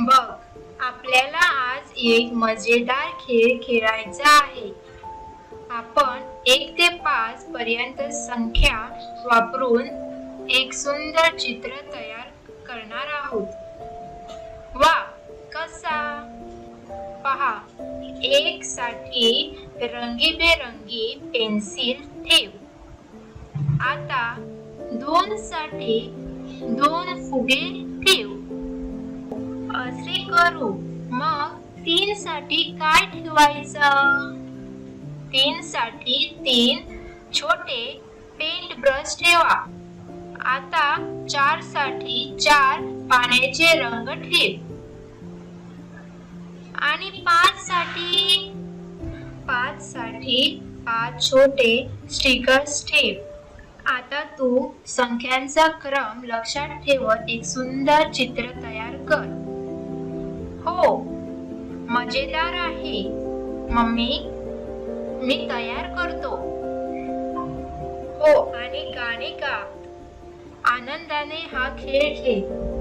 बघ आपल्याला आज एक मजेदार खेळ खेळायचा आहे. आपण एक ते पाच पर्यंत संख्या वापरून एक सुंदर चित्र तयार करणार आहोत. वा कसा? पहा एक साठी रंगीबेरंगी पेन्सिल ठेव. आता दोन साठी दोन फुगे ठेव करू? मग तीन साठी काय ठेवायचं? तीन साठी तीन छोटे पेंट ब्रश ठेवा. आता चारसाठी चार पाण्याचे रंग ठेव. आणि पाच साठी पाच साठी पाच छोटे स्टिकर्स ठेव. आता तू संख्यांचा क्रम लक्षात ठेवत एक सुंदर चित्र तयार कर. मजेदार आहे. मम्मी मी तयार करतो. हो. आणि गाणे गा. आनंदाने हा खेळ खेळ.